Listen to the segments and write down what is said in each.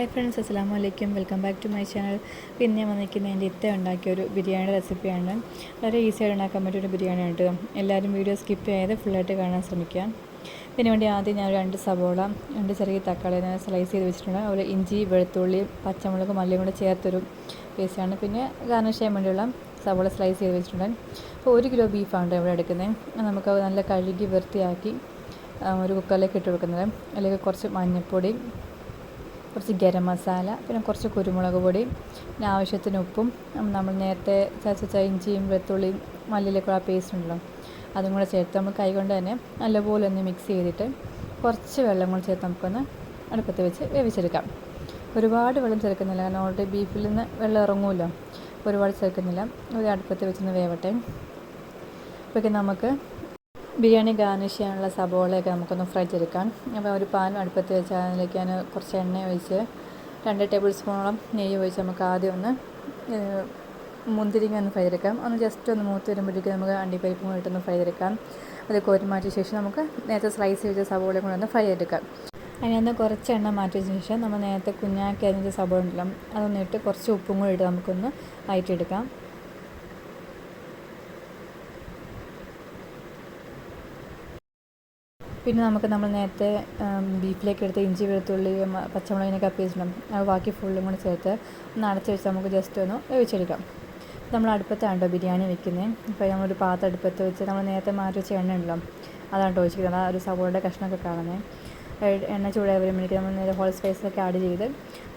Hi friends അസ്സാം വലൈക്കും welcome back to my channel പിന്നെ ഞാൻ വന്നിരിക്കുന്ന എന്റെ ഇത്ത ഉണ്ടാക്കിയ ഒരു ബിരിയാണി റെസിപ്പിയാണ് വളരെ ഈസി ആയിട്ട് ഉണ്ടാക്കാൻ പറ്റിയ ഒരു ബിരിയാണി കേട്ടോ എല്ലാവരും വീഡിയോ സ്കിപ്പ് ചെയ്യാതെ ഫുള്ളായിട്ട് കാണാൻ ശ്രമിക്കുക. പിന്നെ വേണ്ടി ആദ്യം ഞാൻ രണ്ട് സവോള രണ്ട് ചെറിയ തക്കാളി ഞാൻ സ്ലൈസ് ചെയ്ത് വെച്ചിട്ടുണ്ട്. അതുപോലെ ഇഞ്ചി വെളുത്തുള്ളി പച്ചമുളക് മല്ലിയും കൂടെ ചേർത്തൊരു പേസ്റ്റാണ് പിന്നെ ഗാർണിഷ് ചെയ്യാൻ വേണ്ടിയുള്ള സവോള സ്ലൈസ് ചെയ്ത് വെച്ചിട്ടുണ്ട്. അപ്പോൾ ഒരു കിലോ ബീഫാണ് ഇവിടെ എടുക്കുന്നത്. നമുക്ക് നല്ല കഴുകി വൃത്തിയാക്കി ഒരു കുക്കറിലേക്ക് ഇട്ട് കൊടുക്കുന്നത്. അല്ലെങ്കിൽ കുറച്ച് മഞ്ഞൾപ്പൊടി കുറച്ച് ഗരം മസാല പിന്നെ കുറച്ച് കുരുമുളക് പൊടി പിന്നെ ആവശ്യത്തിന് ഉപ്പും നമ്മൾ നേരത്തെ ചതച്ച ഇഞ്ചിയും വെളുത്തുള്ളിയും മല്ലിയിലൊക്കെ ആ പേസ്റ്റ് ഉണ്ടല്ലോ അതും കൂടെ ചേർത്ത് നമ്മൾ കൈ കൊണ്ട് തന്നെ നല്ലപോലെ ഒന്ന് മിക്സ് ചെയ്തിട്ട് കുറച്ച് വെള്ളം കൂടെ ചേർത്ത് നമുക്കൊന്ന് അടുപ്പത്ത് വെച്ച് വേവിച്ചെടുക്കാം. ഒരുപാട് വെള്ളം ചേർക്കുന്നില്ല കാരണം ഓൾറെഡി ബീഫിൽ നിന്ന് വെള്ളം ഇറങ്ങുമല്ലോ ഒരുപാട് ചേർക്കുന്നില്ല. ഒരു അടുപ്പത്ത് വെച്ചൊന്ന് വേവട്ടെ. അപ്പോഴേക്കും നമുക്ക് ബിരിയാണി ഗാർണിഷ് ചെയ്യാനുള്ള സബോളയൊക്കെ നമുക്കൊന്ന് ഫ്രൈ ചെയ്തെടുക്കാം അപ്പോൾ ഒരു പാൻ അടുപ്പത്ത് വെച്ച് അതിലേക്ക് ഞാൻ കുറച്ച് എണ്ണ ഒഴിച്ച് രണ്ട് ടേബിൾ സ്പൂണോളം നെയ്യ് ഒഴിച്ച് നമുക്ക് ആദ്യം ഒന്ന് മുന്തിരിങ്ങ ഒന്ന് ഫ്രൈ ചെയ്തെടുക്കാം. ഒന്ന് ജസ്റ്റ് ഒന്ന് മൂത്ത് വരുമ്പോഴേക്കും നമുക്ക് അണ്ടിപ്പരിപ്പും ഇട്ടൊന്ന് ഫ്രൈ ചെയ്തെടുക്കാം. അത് കോരി മാറ്റിയ ശേഷം നമുക്ക് നേരത്തെ സ്ലൈസ് ചെയ്ത സബോളയും കൂടെ ഒന്ന് ഫ്രൈ ചെയ്തെടുക്കാം. അതിനകത്ത് കുറച്ച് എണ്ണ മാറ്റിയ ശേഷം നമ്മൾ നേരത്തെ കുഞ്ഞാക്കി അതിന്റെ സബോള ഉണ്ടല്ലോ അതൊന്നിട്ട് കുറച്ച് ഉപ്പും കൂടി ഇട്ട് നമുക്കൊന്ന് വയറ്റിയെടുക്കാം. പിന്നെ നമുക്ക് നമ്മൾ നേരത്തെ ബീഫിലേക്ക് എടുത്ത ഇഞ്ചി വെളുത്തുള്ളി പച്ചമുളകിനൊക്കെ അപ്പിച്ചിട്ടുണ്ടാകും അത് ബാക്കി ഫുള്ളും കൂടി ചേർത്ത് ഒന്ന് അടച്ച് വെച്ച് നമുക്ക് ജസ്റ്റ് ഒന്ന് വേവിച്ചെടുക്കാം. നമ്മൾ അടുപ്പത്താണ് ബിരിയാണി വെക്കുന്നത് ഇപ്പോൾ നമ്മളൊരു പാത്രം അടുപ്പത്ത് വെച്ച് നമ്മൾ നേരത്തെ മാറ്റി വെച്ച എണ്ണ ഉണ്ടല്ലോ അതാണ് ഒഴിച്ചിരിക്കുന്നത് ആ ഒരു സവോളയുടെ കഷ്ണമൊക്കെ കാണുന്നത് എണ്ണ ചൂടായി വരുമ്പോഴേക്കും നമ്മൾ നേരെ ഹോൾ സ്പൈസൊക്കെ ആഡ് ചെയ്ത്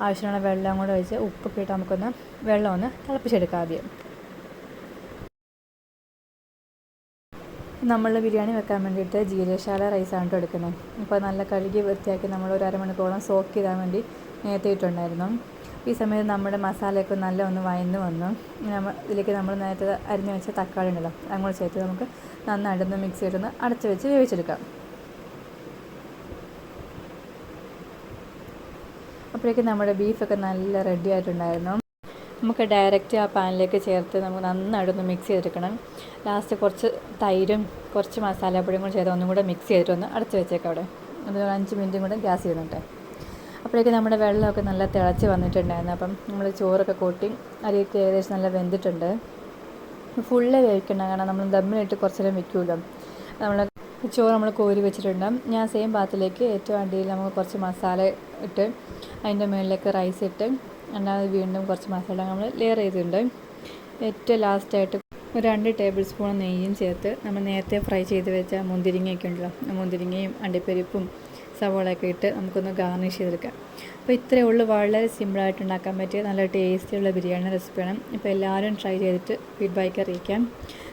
ആവശ്യമുള്ള വെള്ളം കൂടെ ഒഴിച്ച് ഉപ്പൊക്കെ ഇട്ട് നമുക്കൊന്ന് വെള്ളം ഒന്ന് തിളപ്പിച്ചെടുക്കാം ആദ്യം. നമ്മൾ ബിരിയാണി വെക്കാൻ വേണ്ടിയിട്ട് ജീരശാല റൈസാണ് എടുക്കുന്നത് അപ്പോൾ നല്ല കഴുകി വൃത്തിയാക്കി നമ്മൾ ഒരു അരമണിക്കൂറോളം സോക്ക് ചെയ്താൻ വേണ്ടി നേരത്തെ ഈ സമയത്ത് നമ്മുടെ മസാലയൊക്കെ നല്ല ഒന്ന് വയന്ന് വന്നു. ഇതിലേക്ക് നമ്മൾ നേരത്തെ അരിഞ്ഞ് വെച്ച തക്കാളി ഉണ്ടല്ലോ അങ്ങോട്ട് ചേർത്ത് നമുക്ക് നന്നായിട്ടൊന്ന് മിക്സ് ചെയ്തൊന്ന് അടച്ച് വെച്ച് വേവിച്ചെടുക്കാം. അപ്പോഴേക്കും നമ്മുടെ ബീഫൊക്കെ നല്ല റെഡി ആയിട്ടുണ്ടായിരുന്നു. നമുക്ക് ഡയറക്റ്റ് ആ പാനിലേക്ക് ചേർത്ത് നമുക്ക് നന്നായിട്ടൊന്ന് മിക്സ് ചെയ്തെടുക്കണം. ലാസ്റ്റ് കുറച്ച് തൈരും കുറച്ച് മസാലപ്പൊടിയും കൂടി ചെയ്ത് ഒന്നും കൂടെ മിക്സ് ചെയ്തിട്ട് ഒന്ന് അടച്ച് വെച്ചേക്കാം അവിടെ. അത് ഒരു അഞ്ച് മിനിറ്റും കൂടെ ഗ്യാസ് ചെയ്യുന്നുണ്ട് അപ്പോഴേക്കും നമ്മുടെ വെള്ളമൊക്കെ നല്ല തിളച്ച് വന്നിട്ടുണ്ടായിരുന്നു. അപ്പം നമ്മൾ ചോറൊക്കെ കൂട്ടി അരിയൊക്കെ ഏകദേശം നല്ല വെന്തിട്ടുണ്ട്. ഫുള്ള് വേവിക്കണം കാരണം നമ്മൾ ദമ്മിലിട്ട് കുറച്ചേരം വെക്കുമല്ലോ നമ്മൾ ചോറ് നമ്മൾ കോരി വെച്ചിട്ടുണ്ട്. ഞാൻ സെയിം പാത്രത്തിലേക്ക് ഏറ്റവും അടിയിൽ നമുക്ക് കുറച്ച് മസാല ഇട്ട് അതിന്റെ മുകളിലേക്ക് റൈസ് ഇട്ട് രണ്ടാമത് വീണ്ടും കുറച്ച് മസാല നമ്മൾ ലെയർ ചെയ്തിട്ടുണ്ട്. ഏറ്റവും ലാസ്റ്റായിട്ട് ഒരു രണ്ട് ടേബിൾ സ്പൂൺ നെയ്യും ചേർത്ത് നമ്മൾ നേരത്തെ ഫ്രൈ ചെയ്ത് വെച്ച മുന്തിരിങ്ങയൊക്കെ ഉണ്ടല്ലോ മുന്തിരിങ്ങയും അണ്ടിപ്പരിപ്പും സവോളയൊക്കെ ഇട്ട് നമുക്കൊന്ന് ഗാർണിഷ് ചെയ്തെടുക്കാം. അപ്പോൾ ഇത്രയേ ഉള്ളൂ. വളരെ സിമ്പിളായിട്ട് ഉണ്ടാക്കാൻ പറ്റിയ നല്ല ടേസ്റ്റിയുള്ള ബിരിയാണി റെസിപ്പിയാണ് ഇപ്പോൾ എല്ലാവരും ട്രൈ ചെയ്തിട്ട് ഫീഡ്ബാക്ക് അറിയിക്കാം.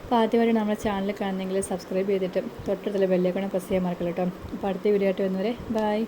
അപ്പോൾ ആദ്യമായിട്ട് നമ്മുടെ ചാനൽ കാണുന്നെങ്കിൽ സബ്സ്ക്രൈബ് ചെയ്തിട്ട് തൊട്ടടുത്തുള്ള ബെല്ലേക്കണം പ്രസ് ചെയ്യാൻ മറക്കല്ലോ കേട്ടോ. അപ്പോൾ അടുത്ത വീഡിയോ ആയിട്ട് വരുന്നവരെ ബൈ